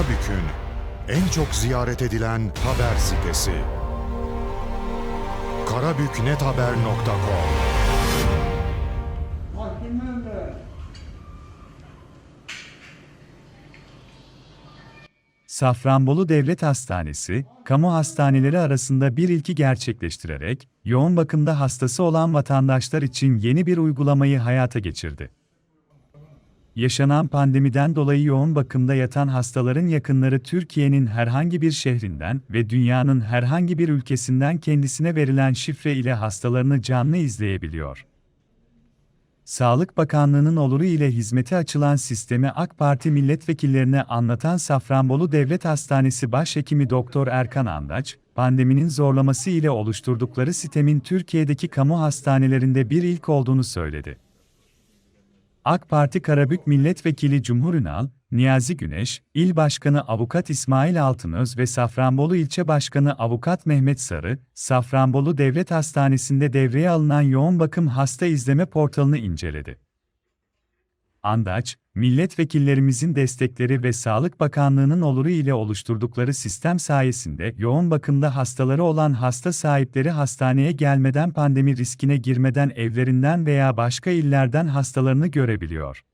Karabük'ün en çok ziyaret edilen haber sitesi. karabüknethaber.com? Safranbolu Devlet Hastanesi, kamu hastaneleri arasında bir ilki gerçekleştirerek, yoğun bakımda hastası olan vatandaşlar için yeni bir uygulamayı hayata geçirdi. Yaşanan pandemiden dolayı yoğun bakımda yatan hastaların yakınları Türkiye'nin herhangi bir şehrinden ve dünyanın herhangi bir ülkesinden kendisine verilen şifre ile hastalarını canlı izleyebiliyor. Sağlık Bakanlığı'nın oluru ile hizmete açılan sistemi AK Parti milletvekillerine anlatan Safranbolu Devlet Hastanesi Başhekimi Doktor Erkan Andaç, pandeminin zorlaması ile oluşturdukları sistemin Türkiye'deki kamu hastanelerinde bir ilk olduğunu söyledi. AK Parti Karabük Milletvekili Cumhur Ünal, Niyazi Güneş, İl Başkanı Avukat İsmail Altınöz ve Safranbolu İlçe Başkanı Avukat Mehmet Sarı, Safranbolu Devlet Hastanesi'nde devreye alınan yoğun bakım hasta izleme portalını inceledi. Andaç, milletvekillerimizin destekleri ve Sağlık Bakanlığı'nın oluru ile oluşturdukları sistem sayesinde yoğun bakımda hastaları olan hasta sahipleri hastaneye gelmeden pandemi riskine girmeden evlerinden veya başka illerden hastalarını görebiliyor.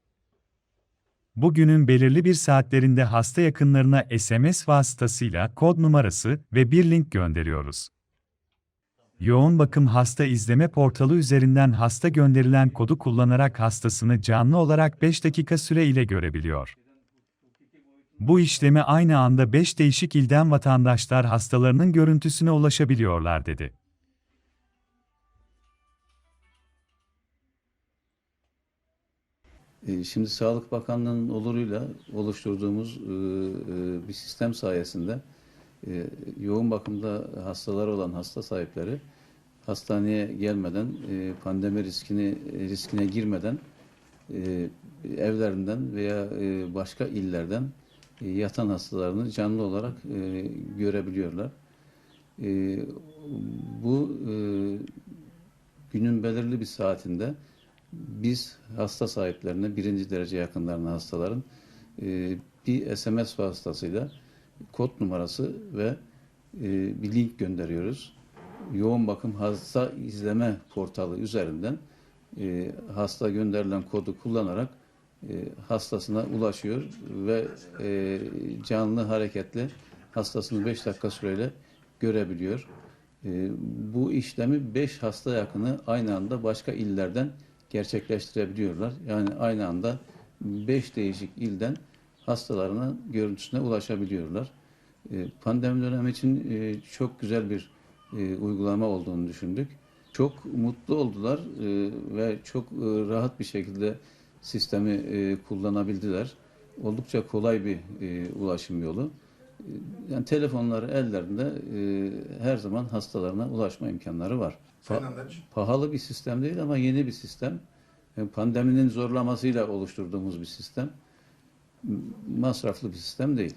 Bugünün belirli bir saatlerinde hasta yakınlarına SMS vasıtasıyla kod numarası ve bir link gönderiyoruz. Yoğun bakım hasta izleme portalı üzerinden hasta gönderilen kodu kullanarak hastasını canlı olarak 5 dakika süre ile görebiliyor. Bu işlemi aynı anda 5 değişik ilden vatandaşlar hastalarının görüntüsüne ulaşabiliyorlar dedi. E, Şimdi Sağlık Bakanlığı'nın oluruyla oluşturduğumuz e, e, bir sistem sayesinde e, yoğun bakımda hastalar olan hasta sahipleri hastaneye gelmeden e, pandemi riskini riskine girmeden e, evlerinden veya e, başka illerden yatan hastalarını canlı olarak görebiliyorlar. Bu günün belirli bir saatinde biz hasta sahiplerine, birinci derece yakınlarına hastaların bir SMS vasıtasıyla kod numarası ve e, bir link gönderiyoruz. Yoğun bakım hasta izleme portalı üzerinden e, hasta gönderilen kodu kullanarak e, hastasına ulaşıyor ve e, canlı hareketli hastasını 5 dakika süreyle görebiliyor. E, bu işlemi 5 hasta yakını aynı anda başka illerden gerçekleştirebiliyorlar. Yani aynı anda 5 değişik ilden hastalarına görüntüsüne ulaşabiliyorlar. E, Pandemi dönemi için e, çok güzel bir e, uygulama olduğunu düşündük. Çok mutlu oldular ve çok rahat bir şekilde sistemi kullanabildiler. Oldukça kolay bir ulaşım yolu. Yani telefonları ellerinde her zaman hastalarına ulaşma imkanları var. Pa- pahalı bir sistem değil ama yeni bir sistem. Pandeminin zorlamasıyla oluşturduğumuz bir sistem. Masraflı bir sistem değil.